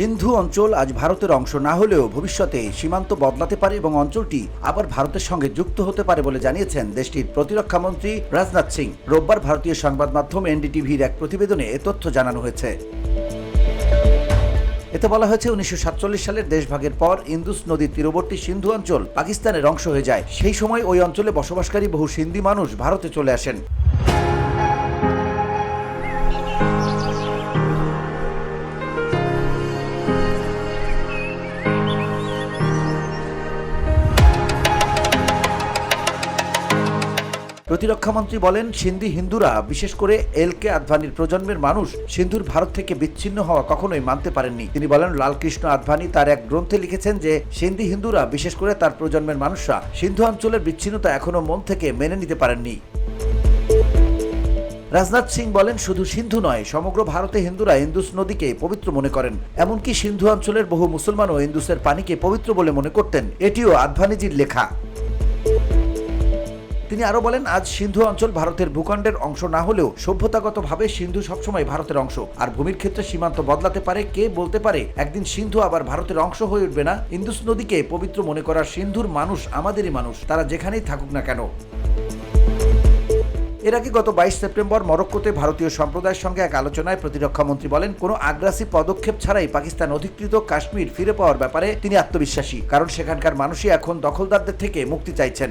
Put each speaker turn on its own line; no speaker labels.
সিন্ধু অঞ্চল আজ ভারতের অংশ না হলেও ভবিষ্যতে সীমান্ত বদলাতে পারে এবং অঞ্চলটি আবার ভারতের সঙ্গে যুক্ত হতে পারে বলে জানিয়েছেন দেশটির প্রতিরক্ষা মন্ত্রী রাজনাথ সিং। রোববার ভারতীয় সংবাদ মাধ্যম এনডিটিভির এক প্রতিবেদনে এ তথ্য জানানো হয়েছে। এতে বলা হয়েছে, উনিশশো সাতচল্লিশ সালের দেশভাগের পর ইন্দুস নদীর তীরবর্তী সিন্ধু অঞ্চল পাকিস্তানের অংশ হয়ে যায়। সেই সময় ওই অঞ্চলে বসবাসকারী বহু সিন্ধি মানুষ ভারতে চলে আসেন। প্রতিরক্ষামন্ত্রী বলেন, সিন্ধি হিন্দুরা, বিশেষ করে এল কে আদভানির প্রজন্মের মানুষ, সিন্ধুর ভারত থেকে বিচ্ছিন্ন হওয়া কখনোই মানতে পারেননি। তিনি বলেন, লালকৃষ্ণ আদভানি তার এক গ্রন্থে লিখেছেন যে, সিন্ধি হিন্দুরা, বিশেষ করে তার প্রজন্মের মানুষরা, সিন্ধু অঞ্চলের বিচ্ছিন্নতা এখনও মন থেকে মেনে নিতে পারেননি। রাজনাথ সিং বলেন, শুধু সিন্ধু নয়, সমগ্র ভারতে হিন্দুরা ইন্দুস নদীকে পবিত্র মনে করেন। এমনকি সিন্ধু অঞ্চলের বহু মুসলমানও ইন্দুসের পানিকে পবিত্র বলে মনে করতেন। এটিও আদভানিজির লেখা। তিনি আরও বলেন, আজ সিন্ধু অঞ্চল ভারতের ভূখণ্ডের অংশ না হলেও সভ্যতাগতভাবে সিন্ধু সবসময় ভারতের অংশ। আর ভূমির ক্ষেত্রে সীমান্ত বদলাতে পারে, কে বলতে পারে? একদিন সিন্ধু আবার ভারতের অংশ হয়ে উঠবে না? ইন্দুস নদীকে পবিত্র মনে করা সিন্ধুর মানুষ আমাদেরই মানুষ, তারা যেখানেই থাকুক না কেন। এর আগে গত বাইশ সেপ্টেম্বর মরক্কোতে ভারতীয় সম্প্রদায়ের সঙ্গে এক আলোচনায় প্রতিরক্ষামন্ত্রী বলেন, কোনো আগ্রাসী পদক্ষেপ ছাড়াই পাকিস্তান অধিকৃত কাশ্মীর ফিরে পাওয়ার ব্যাপারে তিনি আত্মবিশ্বাসী, কারণ সেখানকার মানুষই এখন দখলদারদের থেকে মুক্তি চাইছেন।